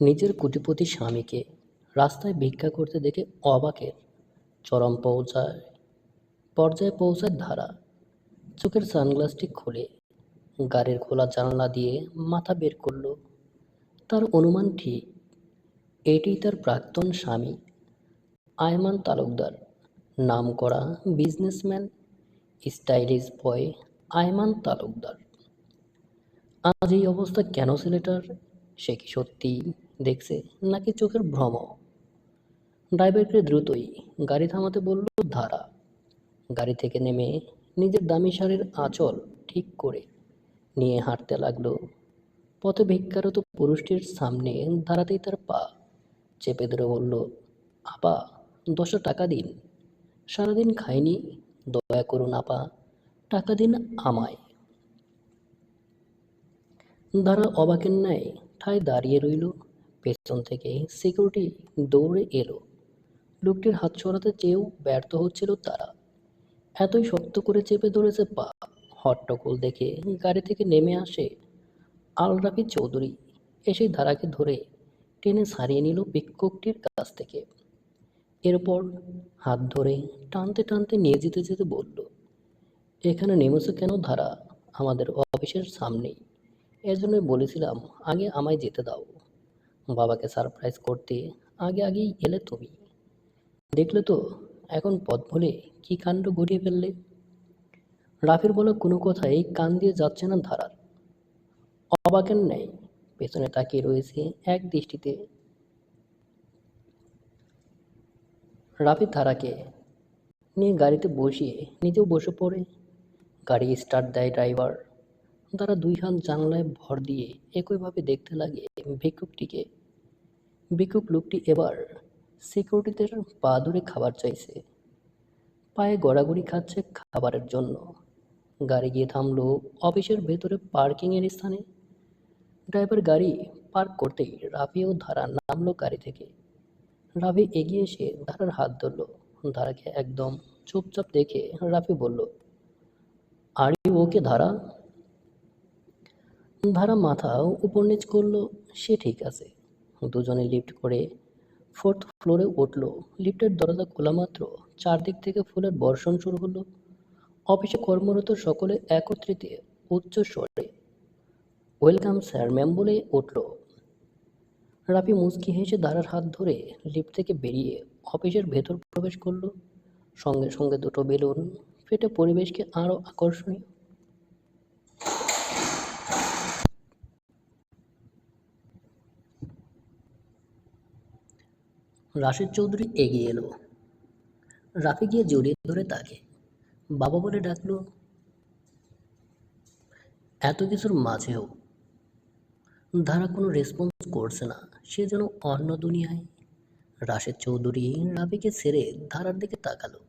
নিজের কোটিপতি স্বামীকে রাস্তায় ভিক্ষা করতে দেখে অবাকের চরম পৌঁছায়, পর্যায়ে পৌঁছায় ধারা। চোখের সানগ্লাসটি খুলে গাড়ির খোলা জানলা দিয়ে মাথা বের করল। তার অনুমান ঠিক এটি তার প্রাক্তন স্বামী, আয়মান তালুকদার। নামকরা businessman, stylish boy Ayman Talukdar. আজ এই অবস্থা কেন ছেলেটার? সে কি সত্যি দেখছে নাকি চোখের ভ্রম ড্রাইভারকে দ্রুতই গাড়ি থামাতে বলল ধারা। গাড়ি থেকে নেমে নিজের দামি শাড়ির আঁচল ঠিক করে নিয়ে হাঁটতে লাগল। পথে ভিক্ষারত পুরুষটির সামনে দাঁড়াতেই তার পা। চেপে ধরে বলল, আপা, দশটা টাকা দিন। সারাদিন খাইনি, দয়া করুন আপা, টাকা দিন আমায়। ধারা অবাকের ন্যায় ঠায় দাঁড়িয়ে রইল। পেছন থেকে সিকিউরিটি দৌড়ে এলো। লোকটির হাত ছড়াতে চেয়েও ব্যর্থ হচ্ছিল তারা। এতই শক্ত করে চেপে ধরেছে পা, হট্টগোল দেখে গাড়ি থেকে নেমে আসে আলরাফি চৌধুরী। এসে ধারাকে ধরে টেনে সারিয়ে নিল বিক্ষোভটির কাছ থেকে। এরপর হাত ধরে টানতে টানতে নিয়ে যেতে যেতে বলল, এখানে নেমেছো কেন ধারা? আমাদের অফিসের সামনেই। এজন্যই বলেছিলাম, আগে আমায় যেতে দাও। বাবাকে সারপ্রাইজ করতে আগে আগেই এলে তুমি। দেখলে তো, এখন পথ ভুলে কি কাণ্ড ঘটিয়ে ফেললে? রাফির বলা কোনো কথাই কান দিয়ে যাচ্ছে না ধারার। অবাকের ন্যায় পেছনে তাকিয়ে রয়েছে এক দৃষ্টিতে। রাফি ধারাকে নিয়ে গাড়িতে বসিয়ে নিজেও বসে পড়ে। গাড়ি স্টার্ট দেয় ড্রাইভার তারা দুই হাত জানলায় ভর দিয়ে একইভাবে দেখতে লাগে ভিক্ষুকটিকে ভিক্ষুক লোকটি এবার সিকিউরিটিদের পা ধরে খাবার চাইছে। পায়ে গড়াগড়ি খাচ্ছে খাবারের জন্য। গাড়ি গিয়ে থামলো অফিসের ভেতরে পার্কিংয়ের স্থানে। ড্রাইভার গাড়ি পার্ক করতেই রাফি ও ধারা নামলো গাড়ি থেকে। রাফি এগিয়ে এসে ধারার হাত ধরলো। ধারাকে একদম চুপচাপ দেখে রাফি বলল, আর ওকে ধারা? ধারা মাথা উপর নিচ করল, সে ঠিক আছে। দুজনে লিফট করে ফোর্থ ফ্লোরে উঠল। লিফটের দরজা খোলা মাত্র। চারদিক থেকে ফুলের বর্ষণ শুরু হলো। অফিসে কর্মরত সকলে একত্রিত উচ্চ স্বরে ওয়েলকাম স্যার ম্যাম বলে উঠল। রাফি মুচকি হেসে ধারার হাত ধরে লিফট থেকে বেরিয়ে অফিসের ভেতর প্রবেশ করল। সঙ্গে সঙ্গে দুটো বেলুন ফেটে পরিবেশকে আরও আকর্ষণীয় রাশেদ চৌধুরী এগিয়ে এলো। রাফি গিয়ে জড়িয়ে ধরে তাকে। বাবা বলে ডাকলো, এত কিছুর মাঝেও ধারা কোনো রেসপন্স করছে না। সে যেন অন্য দুনিয়ায়। রাশেদ চৌধুরী রাফিকে ছেড়ে ধারার দিকে তাকালো।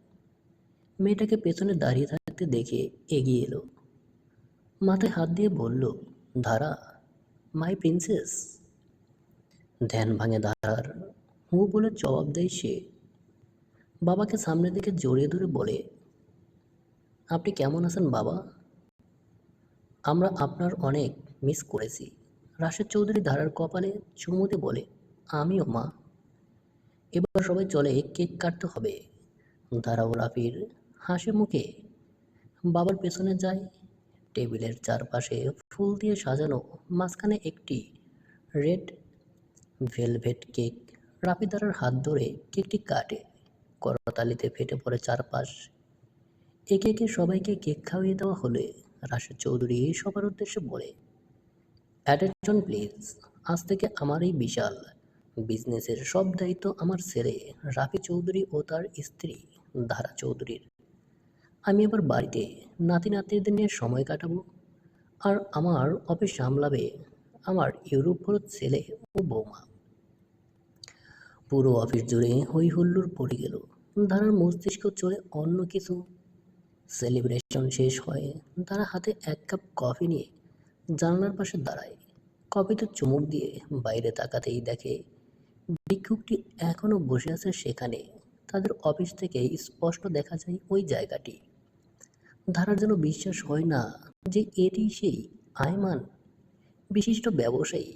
মেয়েটাকে পেছনে দাঁড়িয়ে থাকতে দেখে এগিয়ে এলো। মাথায় হাত দিয়ে বলল, ধারা মাই প্রিন্সেস ধ্যান ভাঙে ধারার হু বলে জবাব দেয় সে। বাবাকে সামনের দিকে জড়িয়ে ধরে বলে, আপনি কেমন আছেন বাবা? আমরা আপনার অনেক মিস করেছি। রাশেদ চৌধুরী ধারার কপালে চুমুতে বলে, আমিও মা। এবার সবাই চলে কেক কাটতে হবে। ধারা ও রাফির হাসি মুখে বাবার পেছনে যায়। টেবিলের চারপাশে ফুল দিয়ে সাজানো মাঝখানে একটি রেড ভেলভেট কেক রাফি ধারার হাত ধরে কেকটি কাটে করতালিতে ফেটে পড়ে চারপাশ। একে একে সবাইকে কেক খাওয়িয়ে দেওয়া হলে রাশেদ চৌধুরী এই সবার উদ্দেশ্যে বলে অ্যাটেনশন প্লিজ আজ থেকে আমার এই বিশাল বিজনেসের সব দায়িত্ব আমার ছেলে রাফি চৌধুরী ও তার স্ত্রী ধারা চৌধুরীর। আমি এবার বাড়িতে নাতি নাতনিদের নিয়ে সময় কাটাবো আর আমার অফিস সামলাবে আমার ইউরোপ ফেরত ছেলে ও বৌমা। পুরো অফিস জুড়ে হই হুল্লোড় পড়ে গেল। ধারার মস্তিষ্ক চড়ে অন্য কিছু। সেলিব্রেশন শেষ হয় তারা হাতে এক কাপ কফি নিয়ে জানলার পাশে দাঁড়ায়। কফিতে চুমুক দিয়ে বাইরে তাকাতেই দেখে ভিক্ষুকটি এখনও বসে আছে সেখানে। তাদের অফিস থেকে স্পষ্ট দেখা যায় ওই জায়গাটি। ধারার যেন বিশ্বাস হয় না যে এটি সেই আয়মান, বিশিষ্ট ব্যবসায়ী।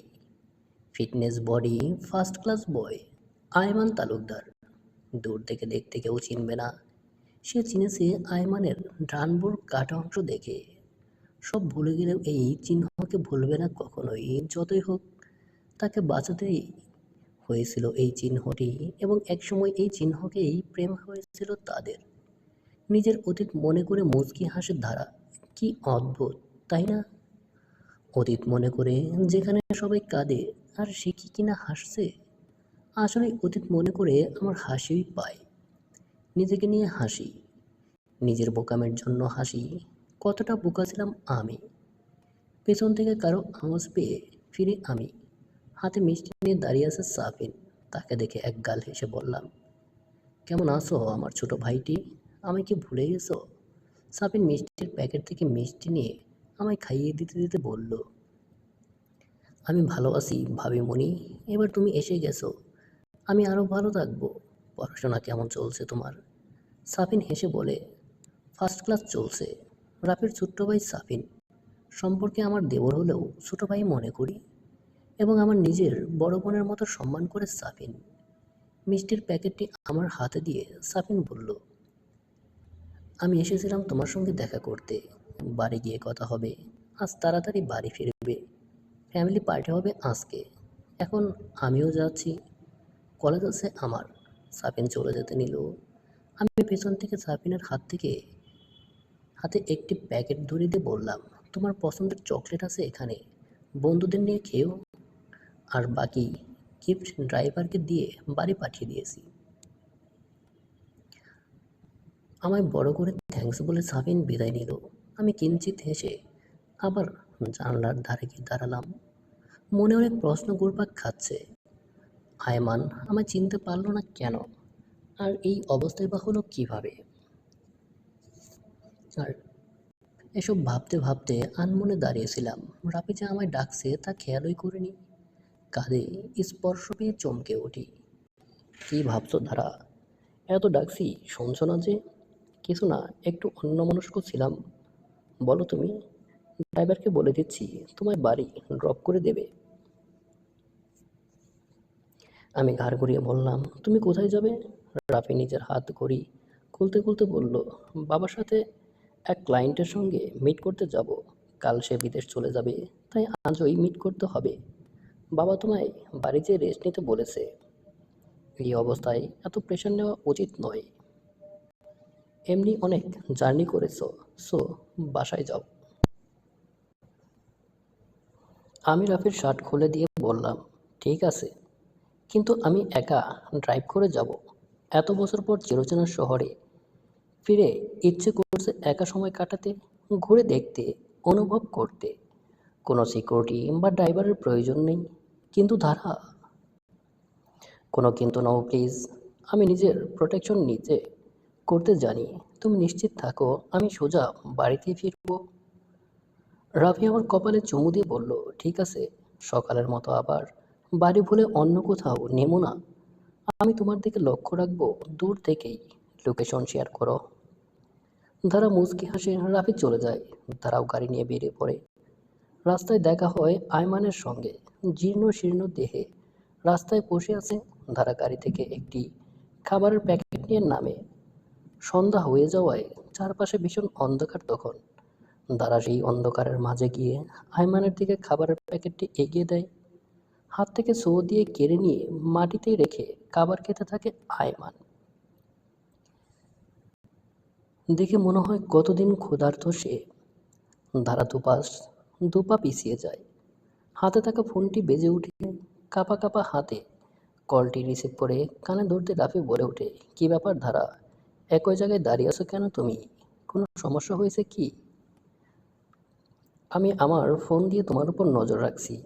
Fitness body, first class boy. Ayman Talukdar. দূর থেকে দেখতে কেউ চিনবে না। সে চিনেছে আয়মানের ডানবোর কাটা অংশ দেখে। সব ভুলে গেলেও এই চিহ্নকে ভুলবে না কখনোই, যতই হোক। তাকে বাঁচাতেই হয়েছিল এই চিহ্নটি এবং একসময় এই চিহ্নকেই প্রেম হয়েছিল তাদের। নিজের অতীত মনে করে মুচকি হাসির ধারা কি অদ্ভুত, তাই না? অতীত মনে করে যেখানে সবাই কাঁদে, আর সে কি কিনা হাসছে? আসলে অতীত মনে করে আমার হাসিই পায়। নিজেকে নিয়ে হাসি, নিজের বোকামের জন্য হাসি, কতটা বোকা ছিলাম আমি। পেছন থেকে কারও আওয়াজ পেয়ে ফিরে আমি। হাতে মিষ্টি নিয়ে দাঁড়িয়ে আছে সাফিন, তাকে দেখে এক গাল হেসে বললাম, কেমন আছো আমার ছোট ভাইটি? আমায় কি ভুলে গেছো? সাফিন মিষ্টির প্যাকেট থেকে মিষ্টি নিয়ে আমায় খাইয়ে দিতে দিতে বলল, আমি ভালো আছি ভাবিমণি, এবার তুমি এসে গেছো। আমি আরও ভালো থাকব। পড়াশোনা কেমন চলছে তোমার? সাফিন হেসে বলে ফার্স্ট ক্লাস চলছে। রাফির ছোট্ট ভাই সাফিন। সম্পর্কে আমার দেবর হলেও ছোট ভাই মনে করি এবং আমার নিজের বড় বোনের মতো সম্মান করে সাফিন। মিষ্টির প্যাকেটটি আমার হাতে দিয়ে সাফিন বলল, আমি এসেছিলাম তোমার সঙ্গে দেখা করতে। বাড়ি গিয়ে কথা হবে। আজ তাড়াতাড়ি বাড়ি ফিরবে। ফ্যামিলি পার্টি হবে আজকে। এখন আমিও যাচ্ছি। কলেজ আছে আমার। সাফিন চলে যেতে নিল। আমি পেছন থেকে সাফিনের হাত থেকে, হাতে একটি প্যাকেট ধরে দিয়ে বললাম, তোমার পছন্দের চকলেট আছে এখানে, বন্ধুদের নিয়ে খেয়েও। আর বাকি গিফট ড্রাইভারকে দিয়ে বাড়ি পাঠিয়ে দিয়েছি। আমায় বড় করে থ্যাঙ্কস বলে সাফিন বিদায় নিল। আমি কিঞ্চিত হেসে আবার জানলার ধারে গিয়ে দাঁড়ালাম। মনে অনেক প্রশ্ন ঘুরপাক খাচ্ছে। আয়মান আমায় চিনতে পারল না কেন? আর এই অবস্থায় বা হলো কীভাবে? আর এসব ভাবতে ভাবতে আনমনে দাঁড়িয়েছিলাম। রাপি যে আমায় ডাকছে, তা খেয়ালই করিনি। কাঁধে স্পর্শ পেয়ে চমকে উঠি। কী ভাবছ ধারা? এত ডাকছি, শুনছো না যে? কিছু না, একটু অন্যমনস্ক ছিলাম। বলো তুমি, ড্রাইভারকে বলে দিচ্ছি, তোমায় বাড়ি ড্রপ করে দেবে। আমি ঘাড় ঘুরিয়ে বললাম, তুমি কোথায় যাবে? রাফি নিজের হাত ঘড়ি খুলতে খুলতে বলল, বাবার সাথে এক ক্লায়েন্টের সঙ্গে মিট করতে যাব। কাল সে বিদেশ চলে যাবে, তাই আজই মিট করতে হবে। বাবা তোমায় বাড়ি যেয়ে রেস্ট নিতে বলেছে। এই অবস্থায় এত প্রেশার নেওয়া উচিত নয়। এমনি অনেক জার্নি করেছ সো বাসায় যাও। আমি রাফির শার্ট খুলে দিয়ে বললাম, ঠিক আছে। কিন্তু আমি একা ড্রাইভ করে যাব। এত বছর পর চিরচেনা শহরে ফিরে ইচ্ছে করছে একা সময় কাটাতে, ঘুরে দেখতে, অনুভব করতে। কোনো সিকিউরিটি বা ড্রাইভারের প্রয়োজন নেই, কিন্তু ধারা কোনো কিন্তু নাও প্লিজ আমি নিজের প্রোটেকশন নিজে করতে জানি। তুমি নিশ্চিত থাকো, আমি সোজা বাড়িতে ফিরবো। রাফি আমার কপালে চুমু দিয়ে বলল, ঠিক আছে। সকালের মতো আবার বাড়ি ভুলে অন্য কোথাও নেমো না। আমি তোমার দিকে লক্ষ্য রাখব, দূর থেকেই। লোকেশন শেয়ার করো। ধারা মুচকি হাসে রাফি চলে যায়। ধারাও গাড়ি নিয়ে বেরিয়ে পড়ে। রাস্তায় দেখা হয় আয়মানের সঙ্গে। জীর্ণ শীর্ণ দেহে রাস্তায় বসে আছে ধারা গাড়ি থেকে একটি খাবারের প্যাকেট নিয়ে নামে। সন্ধ্যা হয়ে যাওয়ায় চারপাশে ভীষণ অন্ধকার তখন। দারা সেই অন্ধকারের মাঝে গিয়ে আয়মানের দিকে খাবারের প্যাকেটটি এগিয়ে দেয়। হাত থেকে সো দিয়ে কেড়ে নিয়ে মাটিতে রেখে খাবার খেতে থাকে আয়মান। দেখে মনে হয় কতদিন ক্ষুধার্ত সে। ধারা দুপাশ, দুপা পিছিয়ে যায়। হাতে থাকা ফোনটি বেজে উঠে কাপা কাপা হাতে। কলটি রিসিভ করে কানে ধরতে লাফে বলে ওঠে, কি ব্যাপার ধারা? একই জায়গায় দাঁড়িয়ে আছো কেন তুমি? কোনো সমস্যা হয়েছে কি? আমি আমার ফোন দিয়ে তোমার উপর নজর রাখছি।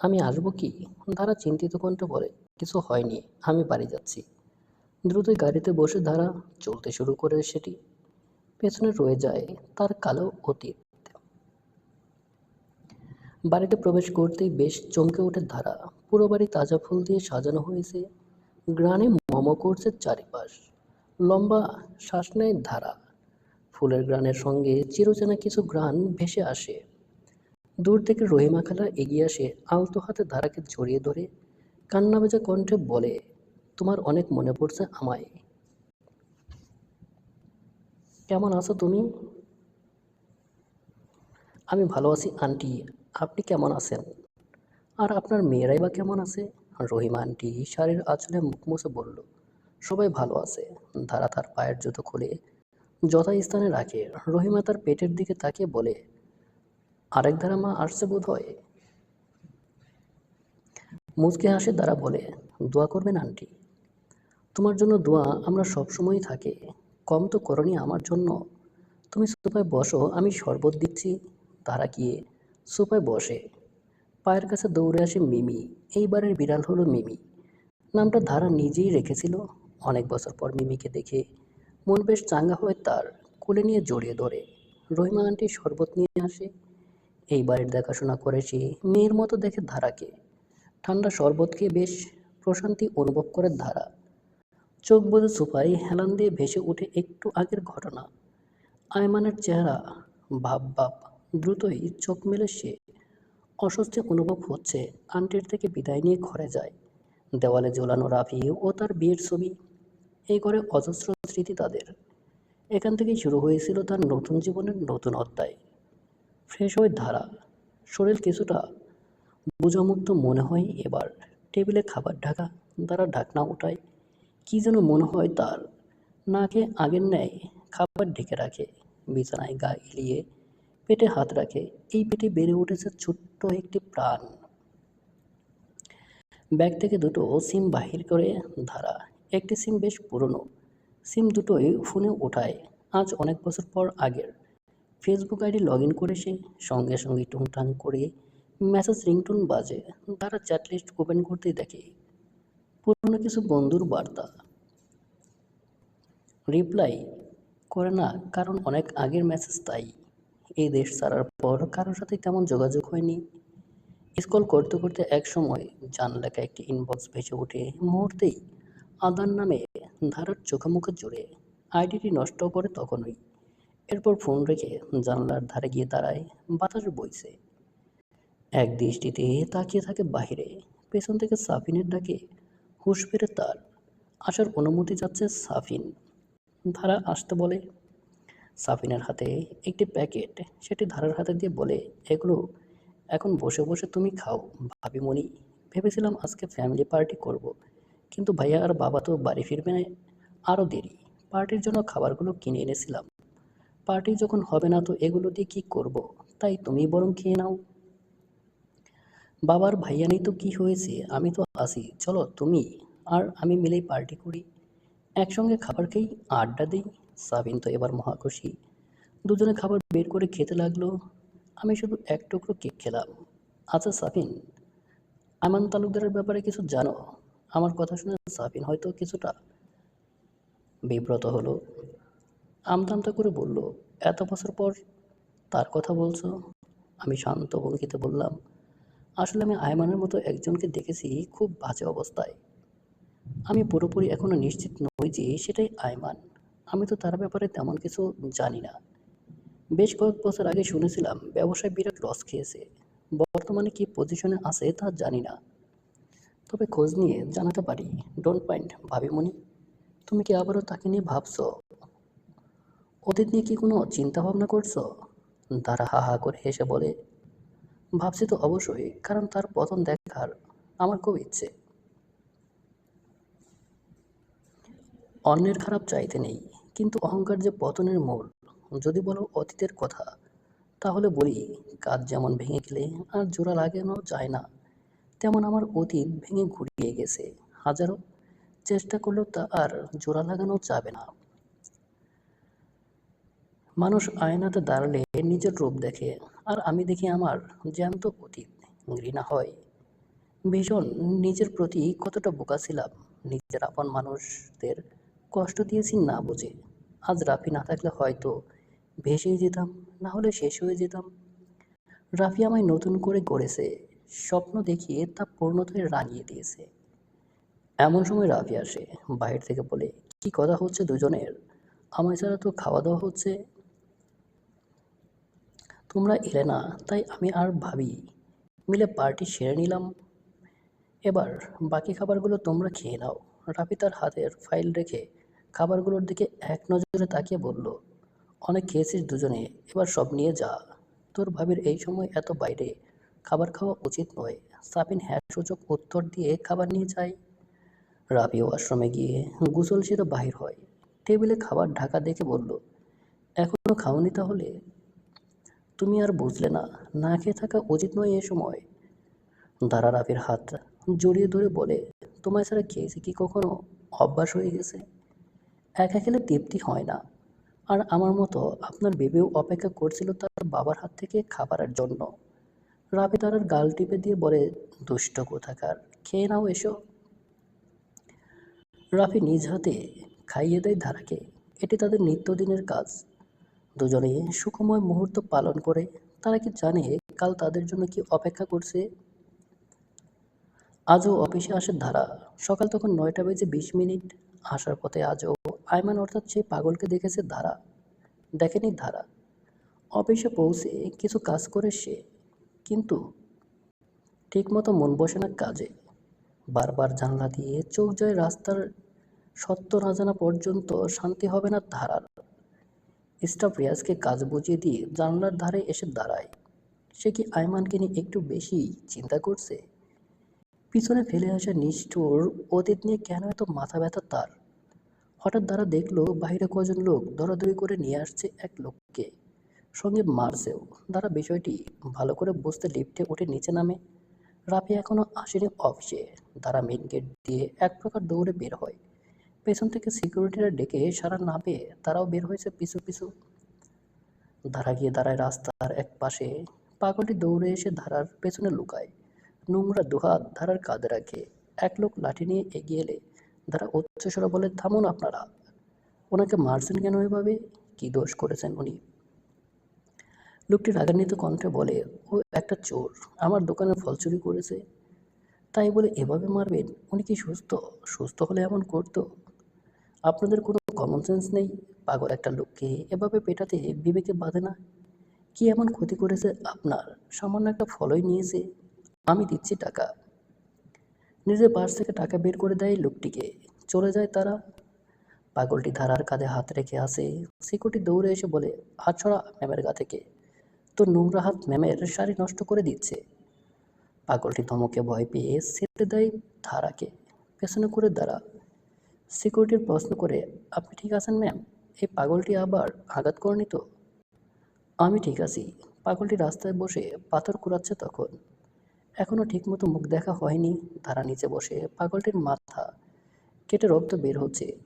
আমি আসব কি? ধারা চিন্তিত কণ্ঠে বলে, কিছু হয়নি, আমি বাড়ি যাচ্ছি। দ্রুতই গাড়িতে বসে ধারা চলতে শুরু করে সেটি। পেছনে রয়ে যায় তার কালো অতীত। বাড়িতে প্রবেশ করতেই বেশ চমকে ওঠে ধারা পুরো বাড়ি তাজা ফুল দিয়ে সাজানো হয়েছে। গ্রানে মম করছে চারিপাশ। লম্বা শ্বাস নেয় ধারা ফুলের গ্রানের সঙ্গে চিরচেনা কিছু গ্রান ভেসে আসে। দূর থেকে রহিমা খালা এগিয়ে আসে আলতো হাতে ধারাকে জড়িয়ে ধরে। কান্না ভেজা কণ্ঠে বলে, তোমার অনেক মনে পড়ছে আমায়। কেমন আছো তুমি? আমি ভালো আছি, আন্টি। আপনি কেমন আছেন? আর আপনার মেয়েরাই বা কেমন আছে? রহিমা আন্টি শাড়ির আঁচলে মুখ মুছে বলল, সবাই ভালো আছে। ধারা তার পায়ের জুতো খুলে যথাস্থানে রাখে। রহিমা তার পেটের দিকে তাকিয়ে বলে আরেক ধারা মা আসছে বোধ হয় মুচকে হাসে দ্বারা বলে, দোয়া করবেন আন্টি। তোমার জন্য দোয়া আমরা সবসময়ই থাকে। কম তো করনি আমার জন্য। তুমি সোফায় বসো, আমি শরবত দিচ্ছি। তারা গিয়ে সোফায় বসে। পায়ের কাছে দৌড়ে আসে মিমি। এইবারের বিড়াল হলো মিমি। নামটা ধারা নিজেই রেখেছিল। অনেক বছর পর মিমিকে দেখে মন বেশ চাঙ্গা হয়ে তার। কোলে নিয়ে জড়িয়ে ধরে। রহিমা আন্টি শরবত নিয়ে আসে। এইবারের দেখাশোনা করেছি মেয়ের মতো দেখে ধারাকে। ঠান্ডা শরবতকে বেশ প্রশান্তি অনুভব করে ধারা। চোখ বুঝে সুপাই হেলান দিয়ে ভেসে ওঠে একটু আগের ঘটনা। আয়মানের চেহারা ভাব ভাব, দ্রুতই চোখ মেলে সে। অস্বস্তি অনুভব হচ্ছে, আন্টির থেকে বিদায় নিয়ে ঘরে যায়। দেওয়ালে ঝোলানো রাফি ও তার বিয়ের ছবি, এই ঘরে অজস্র স্মৃতি তাদের। এখান থেকেই শুরু হয়েছিল তার নতুন জীবনের নতুন অধ্যায়। ফ্রেশ হয়ে ধারা শরীর কিছুটা বোঝামুক্ত মনে হয় এবার। টেবিলে খাবার ঢাকা দ্বারা ঢাকনা ওঠায় কী যেন মনে হয় তার। নাকে আগের ন্যায় খাবার ঢেকে রাখে। বিছানায় গা এলিয়ে পেটে হাত রাখে। এই পেটে বেড়ে উঠেছে ছোট্ট একটি প্রাণ। ব্যাগ থেকে দুটো সিম বাহির করে ধারা। একটি সিম বেশ পুরনো। সিম দুটোই ফোনে ওঠায় আজ অনেক বছর পর আগের। ফেসবুক আইডি লগ ইন করে সে সঙ্গে সঙ্গে টুংটাং করে মেসেজ রিংটোন বাজে। তারা চ্যাট লিস্ট ওপেন করতেই দেখে। পুরনো কিছু বন্ধুর বার্তা। রিপ্লাই করে না, কারণ অনেক আগের মেসেজ তাই। এই দেশ ছাড়ার পর কারোর সাথে তেমন যোগাযোগ হয়নি। স্কল করতে করতে এক সময় জান লেখা একটি ইনবক্স ভেসে ওঠে মুহূর্তেই। আদার নামে ধারার চোখে মুখে জুড়ে। আইডিটি নষ্ট করে তখনই এরপর ফোন রেখে জানলার ধারে গিয়ে দাঁড়ায় বাতাস বইছে। এক দৃষ্টিতে তাকিয়ে থাকে বাহিরে। পেছন থেকে সাফিনের ডাকে হুশ ফেরে তার। আসার অনুমতি যাচ্ছে সাফিন। ধারা আসতে বলে। সাফিনের হাতে একটি প্যাকেট। সেটি ধারার হাতে দিয়ে বলে, এগুলো এখন বসে বসে তুমি খাও, ভাবি মনি। ভেবেছিলাম আজকে ফ্যামিলি পার্টি করব। কিন্তু ভাইয়া আর বাবা তো বাড়ি ফিরবে আরও দেরি। পার্টির জন্য খাবারগুলো কিনে এনেছিলাম। পার্টি যখন হবে না তো এগুলো দিয়ে কী করব। তাই তুমি বরং খেয়ে নাও। বাবার ভাইয়া নেই তো কী হয়েছে? আমি তো আসি। চলো তুমি আর আমি মিলেই পার্টি করি। একসঙ্গে খাবার খেয়েই আড্ডা দিই। সাবিন তো এবার মহাখুশি দুজনে খাবার বের করে খেতে লাগল। আমি শুধু এক টুকরো কেক খেলাম। আচ্ছা সাবিন, আমান তালুকদারের ব্যাপারে কিছু জানো? আমার কথা শুনে সাবিন হয়তো কিছুটা বিব্রত হলো। আমতামতা করে বলল, এত বছর পর তার কথা বলছো? আমি শান্ত ভঙ্গিতে বললাম, আসলে আমি আয়মানের মতো একজনকে দেখেছি খুব বাজে অবস্থায়। আমি পুরোপুরি এখনও নিশ্চিত নই যে সেটাই আয়মান। আমি তো তার ব্যাপারে তেমন কিছু জানি না। বেশ কয়েক বছর আগে শুনেছিলাম ব্যবসায় বিরাট লস খেয়েছে। বর্তমানে কি পজিশনে আছে তা জানি না। তবে খোঁজ নিয়ে জানাতে পারি। ডোন্ট মাইন্ড ভাবিমণি তুমি কি আবারও তাকে নিয়ে ভাবছ? অতীত নিয়ে কি কোনো চিন্তা ভাবনা করছ? তারা হা হা করে হেসে বলে, ভাবছি তো অবশ্যই, কারণ তার পতন দেখার আমার খুব ইচ্ছে। অন্যের খারাপ চাইতে নেই, কিন্তু অহংকার যে পতনের মূল যদি বলো অতীতের কথা, তাহলে বলি কাজ যেমন ভেঙে গেলে আর জোড়া লাগানো যায় না, তেমন আমার অতীত ভেঙে ঘুরিয়ে গেছে, হাজারো চেষ্টা করলেও তা আর জোড়া লাগানো যাবে না। মানুষ আয়নাতে দাঁড়ালে নিজের রূপ দেখে, আর আমি দেখি আমার জ্যান্ত অতীত ঘৃণা হয়। ভীষণ নিজের প্রতি কতটা বোকা ছিলাম, নিজের আপন মানুষদের কষ্ট দিয়েছি না বুঝে। আজ রাফি না থাকলে হয়তো ভেসেই যেতাম, না হলে শেষ হয়ে যেতাম। রাফি আমায় নতুন করে গড়েছে, স্বপ্ন দেখিয়ে তা পূর্ণতায় রাঙিয়ে দিয়েছে। এমন সময় রাফি আসে, বাইরে থেকে বলে, কি কথা হচ্ছে দুজনের? আমায় ছাড়া তো খাওয়া দাওয়া হচ্ছে তোমরা এলে না, তাই আমি আর ভাবি। মিলে পার্টি সেরে নিলাম। এবার বাকি খাবারগুলো তোমরা খেয়ে নাও। রাফি তার হাতের ফাইল রেখে খাবারগুলোর দিকে এক নজরে তাকিয়ে বলল, অনেক খেয়েছিস দুজনে, এবার সব নিয়ে যা। তোর ভাবির এই সময় এত বাইরে, খাবার খাওয়া উচিত নয়। সাবিন হ্যাঁ সূচক উত্তর দিয়ে খাবার নিয়ে যায়। রাবিও আশ্রমে গিয়ে গোসল সেরে বাহির হয়। টেবিলে খাবার ঢাকা দেখে বলল, এখনও খাওনি তাহলে? তুমি আর বুঝলে না না খেয়ে থাকা উচিত নয় এ সময়। দাঁড়া রাফির হাত জড়িয়ে ধরে বলে, তোমায় ছাড়া খেয়েছি কি কখনো? অভ্যাস হয়ে গেছে। একা খেলে তৃপ্তি হয় না। আর আমার মতো আপনার বেবেও অপেক্ষা করছিল তার বাবার হাত থেকে খাবারের জন্য। রাবি তার গাল টিপে দিয়ে বলে, দুষ্ট কোথাকার, খেয়ে নাও এসো। রাফি নিজ হাতে খাইয়ে দেয় ধারাকে। এটি তাদের নিত্যদিনের কাজ। দুজনে সুখময় মুহূর্ত পালন করে, তারা কি জানে কাল তাদের জন্য কি অপেক্ষা করছে? আজও অফিসে আসে ধারা। সকাল তখন নয়টা বেজে বিশ মিনিট। আসার পথে আজও আয়মান অর্থাৎ সেই পাগলকে দেখেছে ধারা। দেখেনি ধারা। অফিসে পৌঁছে কিছু কাজ করে সে। কিন্তু ঠিকমতো মন বসে না কাজে। বারবার জানলা দিয়ে চোখ যায় রাস্তার সত্য না জানা পর্যন্ত শান্তি হবে না ধারার। স্টাফ রিয়াজকে কাজ বুঝিয়ে দিয়ে জানলার ধারে এসে দাঁড়ায়। সে কি আয়মানকে নিয়ে একটু বেশি চিন্তা করছে? পিছনে ফেলে আসা নিষ্ঠুর অতীত নিয়ে কেন এত মাথা ব্যথা তার? হঠাৎ দ্বারা দেখল বাইরে কজন লোক দরাদরি করে নিয়ে আসছে এক লোককে। সঙ্গে মারছেও। দ্বারা বিষয়টি ভালো করে বুঝতে লিফটে উঠে নিচে নামে। রাফি এখনও আসেনি অফিসে। দ্বারা মেন গেট দিয়ে এক প্রকার দৌড়ে বের হয়। পেছন থেকে সিকিউরিটিরা ডেকে সারা না পেয়ে তারাও বের হয়েছে পিছু পিছু। ধারা গিয়ে দাঁড়ায় রাস্তার এক পাশে। পাগলটি দৌড়ে এসে ধারার পেছনে লুকায়। নোংরা দুহাত ধারার কাঁধে রাখে। এক লোক লাঠি নিয়ে এগিয়ে এলে ধারা উচ্চস্বরে বলে, থামুন আপনারা। ওনাকে মারছেন কেন এভাবে? কি দোষ করেছেন উনি? লোকটি রাগান্বিত কণ্ঠে বলে, ও একটা চোর। আমার দোকানের ফল চুরি করেছে। তাই বলে, এভাবে মারবেন? উনি কি সুস্থ? সুস্থ হলে এমন করতো? আপনাদের কোনো কমন সেন্স নেই? পাগল একটা লোককে এভাবে পেটাতে বিবেকে বাঁধে না। কি এমন ক্ষতি করেছে আপনার? সামান্য একটা ফলই নিয়েছে। আমি দিচ্ছি টাকা। নিজের পার্স থেকে টাকা বের করে দেয় লোকটিকে। চলে যায় তারা। পাগলটি ধারার কাঁধে হাত রেখে আসে। সিকিউরিটি দৌড়ে এসে বলে হাত ছড়া ম্যামের গা থেকে। তো নোংরা হাত ম্যামের শাড়ি নষ্ট করে দিচ্ছে। পাগলটি ধমকে ভয় পেয়ে সেটে দেয় ধারাকে। পেছনে করে দাঁড়া। সিকিউরিটির প্রশ্ন করে, আপনি ঠিক আছেন, ম্যাম? এই পাগলটি আবার আঘাত করেনি তো? আমি ঠিক আছি। পাগলটি রাস্তায় বসে পাথর কুড়াচ্ছে তখন। এখনও ঠিকমতো মুখ দেখা হয়নি। ধারা নিচে বসে পাগলটির মাথা কেটে রক্ত বের হচ্ছে।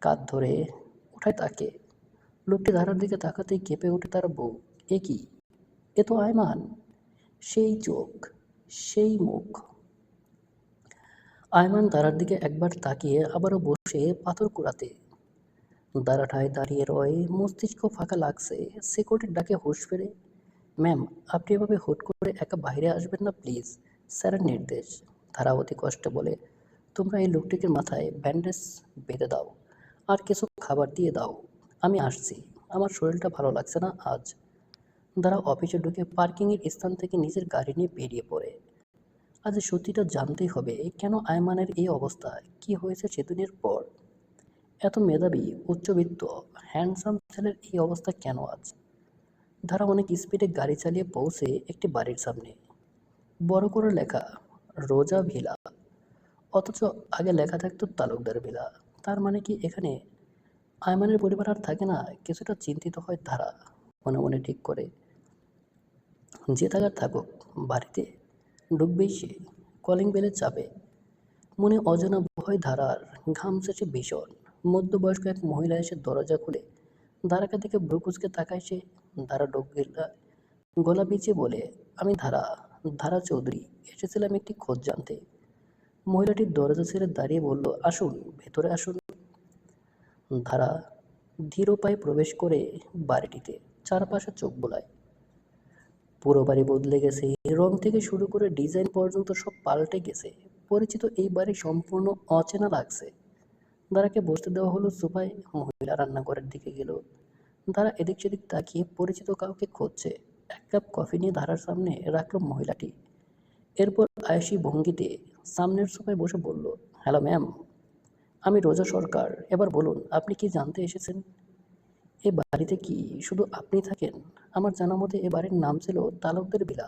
কাঁধ ধরে উঠায় তাকে। লোকটি ধারার দিকে তাকাতেই কেঁপে ওঠে তার বউ। এ কি? এ তো আয়মান। সেই চোখ, সেই মুখ আয়মান দাঁড়ার দিকে একবার তাকিয়ে আবারও বসে পাথর কুড়াতে। দাঁড়াটায় দাঁড়িয়ে রয় মস্তিষ্ক ফাঁকা লাগছে সিকিউরিটির ডাকে হুঁশ ফেরে, ম্যাম, আপনি এভাবে হুট করে একা বাইরে আসবেন না প্লিজ, স্যারের নির্দেশ। ধারা ধারাবতী কষ্টে বলে, তোমরা এই লোকটিকে মাথায় ব্যান্ডেজ বেঁধে দাও, আর কিছু খাবার দিয়ে দাও, আমি আসছি, আমার শরীরটা ভালো লাগছে না আজ। দ্বারা অফিসে ঢুকে পার্কিংয়ের স্থান থেকে নিজের গাড়ি নিয়ে বেরিয়ে পড়ে। আজ সত্যিটা জানতেই হবে কেন আয়মানের এই অবস্থা? কি হয়েছে সেদিনের পর? এত মেধাবী, উচ্চবিত্ত হ্যান্ডসাম ছেলের এই অবস্থা কেন আজ? ধারা অনেক স্পিডে গাড়ি চালিয়ে পৌঁছে একটি বাড়ির সামনে। বড় করে লেখা, রোজা ভিলা। অথচ আগে লেখা থাকতো, তালুকদার ভিলা। তার মানে কি এখানে আয়মানের পরিবার আর থাকে না? কিছুটা চিন্তিত হয় ধারা, মনে মনে ঠিক করে। যে থাকার থাকুক, বাড়িতে ঢুকবেই সে, কলিং বেলে চাপে। মনে অজানা ভয় ধারার ঘাম সেচে ভীষণ। মধ্যবয়স্ক এক মহিলা এসে দরজা খুলে, ধারাকে দেখে ব্রুকুচকে তাকায় সে, ধারা ডোক গলা বিছিয়ে বলে, আমি ধারা ধারা চৌধুরী, এসেছিলাম একটি খোঁজ জানতে। মহিলাটি দরজা ছেড়ে দাঁড়িয়ে বলল, আসুন, ভেতরে আসুন। ধারা ধীর পায়ে প্রবেশ করে বাড়িটিতে, চারপাশে চোখ বোলায়। পুরো বাড়ি বদলে গেছে। রং থেকে শুরু করে ডিজাইন পর্যন্ত সব পাল্টে গেছে। পরিচিত এই বাড়ি সম্পূর্ণ অচেনা লাগছে। দাঁড়াকে বসতে দেওয়া হলো সোফায়। মহিলা রান্নাঘরের দিকে গেল। দাঁড়া এদিক সেদিক তাকিয়ে পরিচিত কাউকে খুঁজছে। এক কাপ কফি নিয়ে ধারার সামনে রাখল মহিলাটি। এরপর আয়সী ভঙ্গিতে সামনের সোফায় বসে বলল, হ্যালো ম্যাম, আমি রোজা সরকার। এবার বলুন, আপনি কি জানতে এসেছেন? এ বাড়িতে কি শুধু আপনি থাকেন? আমার জানা মতে এ বাড়ির নাম ছিল তালুকদের বিলা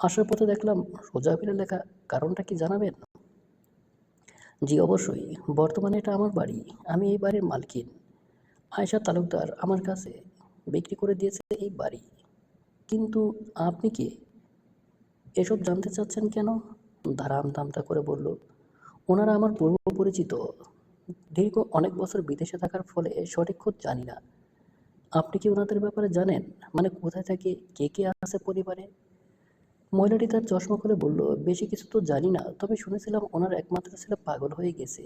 আসার পথে দেখলাম রোজা বিলা লেখা কারণটা কি জানাবেন? জি, অবশ্যই। বর্তমানে এটা আমার বাড়ি। আমি এই বাড়ির মালকিন। আয়শা তালুকদার আমার কাছে বিক্রি করে দিয়েছে এই বাড়ি। কিন্তু আপনি কি? এসব জানতে চাচ্ছেন কেন? দাঁড়াম দামতা করে বলল। ওনারা আমার পূর্ব পরিচিত দীর্ঘ অনেক বছর বিদেশে থাকার ফলে সঠিক খোঁজ জানি না। আপনি কি ওনাদের ব্যাপারে জানেন? মানে কোথায় থাকে? কে কে আছে পরিবারে? মহিলাটি তার চশমা খুলে বলল, বেশি কিছু তো জানি না, তবে শুনেছিলাম ওনার একমাত্র ছেলে পাগল হয়ে গেছে,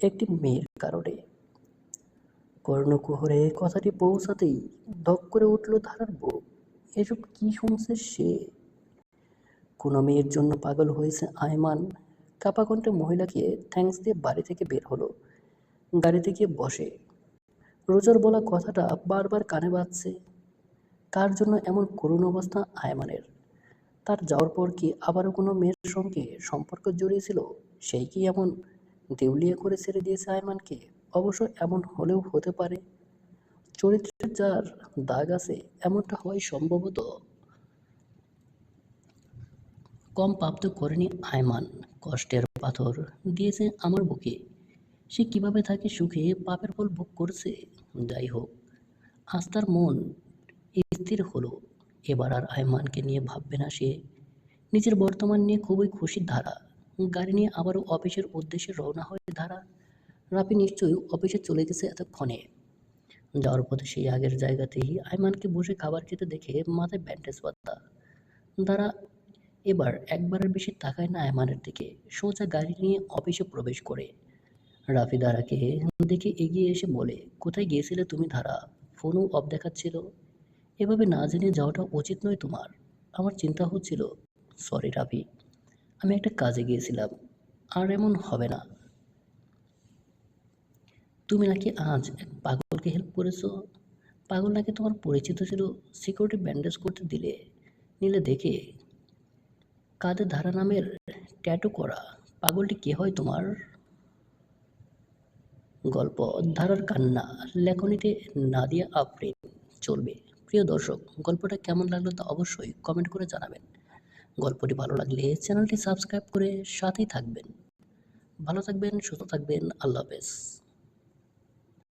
একটি মেয়ের কারণে। কর্ণকুহরে কথাটি পৌঁছাতেই ধক করে উঠল ধারার বউ। এসব কি শুনছে সে? কোনো মেয়ের জন্য পাগল হয়েছে আয়মান? কাপা কণ্ঠে মহিলাকে থ্যাঙ্কস দিয়ে বাড়ি থেকে বের হলো। গাড়িতে গিয়ে বসে। রোজার বলা কথাটা বারবার কানে বাজছে। কার জন্য এমন করুণ অবস্থা আয়মানের? তার যাওয়ার পর কি আবারও কোনো মেয়ের সঙ্গে সম্পর্ক জড়িয়েছিল? সেই কি এমন দেউলিয়া করে ছেড়ে দিয়েছে আয়মানকে? অবশ্য এমন হলেও হতে পারে। চরিত্রের যার দাগ আছে, এমনটা হয় সম্ভবত। কম প্রাপ্ত করেনি আয়মান। কষ্টের পাথর দিয়েছে আমার বুকে। সে কীভাবে থাকে সুখে পাপের ফল ভোগ করছে? যাই হোক আজ তার মন স্থির হলো। এবার আর আয়মানকে নিয়ে ভাববে না সে। নিজের বর্তমান নিয়ে খুবই খুশির ধারা। গাড়ি নিয়ে আবারও অফিসের উদ্দেশ্যে রওনা হয়ে ধারা। রাপি নিশ্চয়ই অফিসে চলে গেছে এতক্ষণে। যাওয়ার পথে সেই আগের জায়গাতেই আয়মানকে বসে খাবার খেতে দেখে মাথায় ব্যান্ডেজ বাঁধা তারা এবার একবারের বেশি তাকায় না আয়মানের দিকে। সোজা গাড়ি নিয়ে অফিসে প্রবেশ করে। রাফি ধারাকে দেখে এগিয়ে এসে বলে, কোথায় গিয়েছিলে তুমি ধারা? ফোনও অফ দেখাচ্ছিল। এভাবে না জেনে যাওয়াটা উচিত নয় তোমার। আমার চিন্তা হচ্ছিল, সরি রাফি, আমি একটা কাজে গিয়েছিলাম, আর এমন হবে না। তুমি নাকি আজ এক পাগলকে হেল্প করেছ? পাগল নাকি তোমার পরিচিত ছিল? সিকিউরিটি ব্যান্ডেজ করতে দিলে, নিলে দেখে কাঁধে ধারা নামের ট্যাটু করা পাগলটি কে হয় তোমার? গল্প ধারার কান্না লেখনীতে নাদিয়া আফরিন চলবে। প্রিয় দর্শক, গল্পটা কেমন লাগল তা অবশ্যই কমেন্ট করে জানাবেন। গল্পটি ভালো লাগলে চ্যানেলটি সাবস্ক্রাইব করে সাথেই থাকবেন। ভালো থাকবেন, সুস্থ থাকবেন, আল্লাহ হাফেজ।